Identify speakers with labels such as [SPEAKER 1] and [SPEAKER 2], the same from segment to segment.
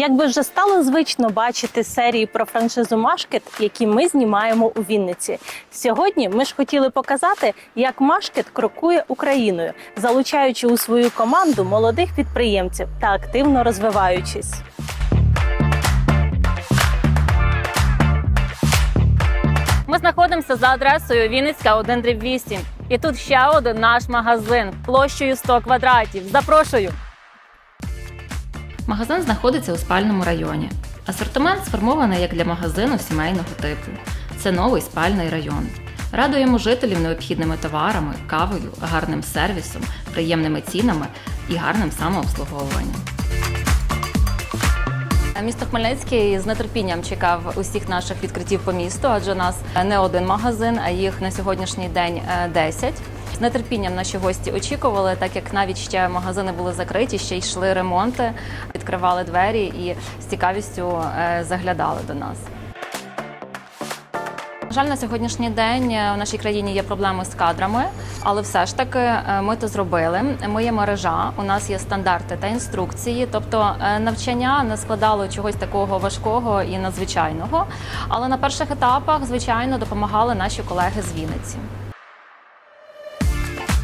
[SPEAKER 1] Як би вже стало звично бачити серії про франшизу Машкет, які ми знімаємо у Вінниці. Сьогодні ми ж хотіли показати, як Машкет крокує Україною, залучаючи у свою команду молодих підприємців та активно розвиваючись. Ми знаходимося за адресою Вінницька 1 8. І тут ще один наш магазин площею 100 квадратів. Запрошую!
[SPEAKER 2] Магазин знаходиться у спальному районі. Асортимент сформований як для магазину сімейного типу. Це новий спальний район. Радуємо жителів необхідними товарами, кавою, гарним сервісом, приємними цінами і гарним самообслуговуванням. Місто Хмельницький з нетерпінням чекав усіх наших відкриттів по місту, адже у нас не один магазин, а їх на сьогоднішній день е, 10. З нетерпінням наші гості очікували, так як навіть ще магазини були закриті, ще йшли ремонти, відкривали двері і з цікавістю е, заглядали до нас. На жаль, на сьогоднішній день е, в нашій країні є проблеми з кадрами, але все ж таки е, ми то зробили. Ми є мережа, у нас є стандарти та інструкції. Тобто навчання не складало чогось такого важкого і надзвичайного. Але на перших етапах, звичайно, допомагали наші колеги з Вінниці.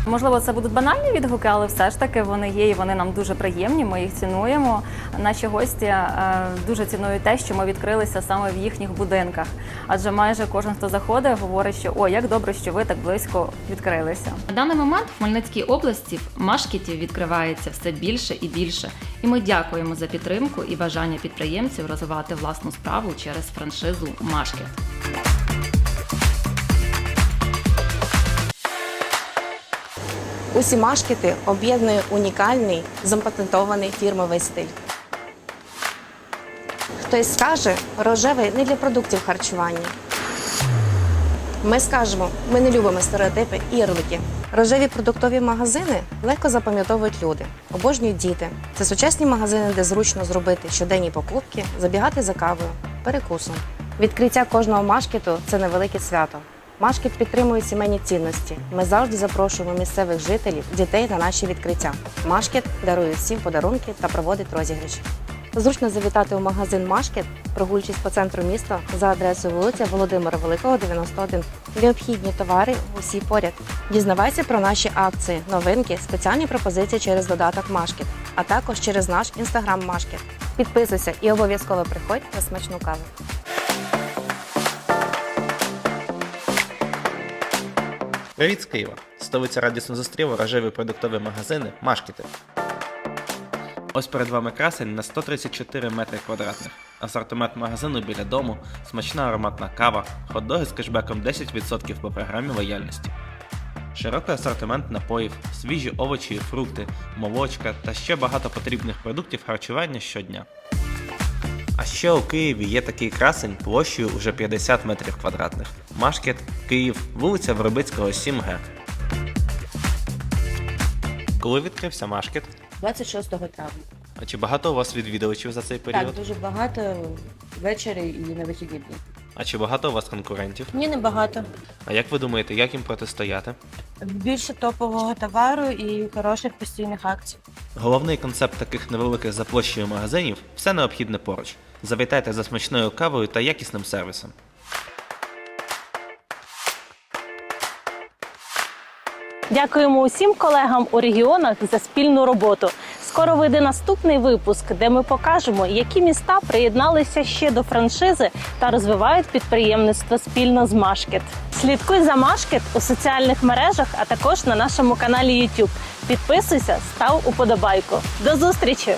[SPEAKER 2] Можливо, це будуть банальні відгуки, але все ж таки вони є і вони нам дуже приємні. Ми їх цінуємо. Наші гості е, дуже цінують те, що ми відкрилися саме в їхніх будинках. Адже майже кожен, хто заходить, говорить, що о, як добре, що ви так близько відкрилися. На даний момент в Хмельницькій області машкетів відкривається все більше і більше. І ми дякуємо за підтримку і бажання підприємців розвивати власну справу через франшизу Машкет.
[SPEAKER 3] Усі машкети об'єднує унікальний запатентований фірмовий стиль. Хтось скаже, рожевий не для продуктів харчування. Ми скажемо, ми не любимо стереотипи і ярлики. Рожеві продуктові магазини легко запам'ятовують люди, обожнюють діти. Це сучасні магазини, де зручно зробити щоденні покупки, забігати за кавою, перекусом. Відкриття кожного машкету це невелике свято. Машкет підтримує сімейні цінності. Ми завжди запрошуємо місцевих жителів, дітей на наші відкриття. Машкет дарує всім подарунки та проводить розіграші. Зручно завітати у магазин Машкет, прогулюючись по центру міста за адресою вулиця Володимира Великого, 91. Необхідні товари усі поряд. Дізнавайся про наші акції, новинки, спеціальні пропозиції через додаток Машкет, а також через наш інстаграм Машкет. Підписуйся і обов'язково приходь на смачну каву.
[SPEAKER 4] Привіт з Києва! Столиця радісно зустріла рожеві продуктові магазини Машкіти. Ось перед вами красень на 134 метри квадратних. Асортимент магазину біля дому, смачна ароматна кава, хот-доги з кешбеком 10% по програмі лояльності. Широкий асортимент напоїв, свіжі овочі і фрукти, молочка та ще багато потрібних продуктів харчування щодня. А ще у Києві є такий красень площею уже 50 метрів квадратних. Машкет, Київ, вулиця Воробицького, 7Г. Коли відкрився Машкет?
[SPEAKER 5] 26 травня.
[SPEAKER 4] А чи багато у вас відвідувачів за цей період?
[SPEAKER 5] Так, дуже багато ввечері і на вихідні дні.
[SPEAKER 4] А чи багато у вас конкурентів?
[SPEAKER 1] Ні, небагато.
[SPEAKER 4] А як ви думаєте, як їм протистояти?
[SPEAKER 1] Більше топового товару і хороших постійних акцій.
[SPEAKER 4] Головний концепт таких невеликих за площею магазинів все необхідне поруч. Завітайте за смачною кавою та якісним сервісом.
[SPEAKER 1] Дякуємо усім колегам у регіонах за спільну роботу. Скоро вийде наступний випуск, де ми покажемо, які міста приєдналися ще до франшизи та розвивають підприємництво спільно з Машкет. Слідкуй за Машкет у соціальних мережах, а також на нашому каналі YouTube. Підписуйся, став уподобайку. До зустрічі!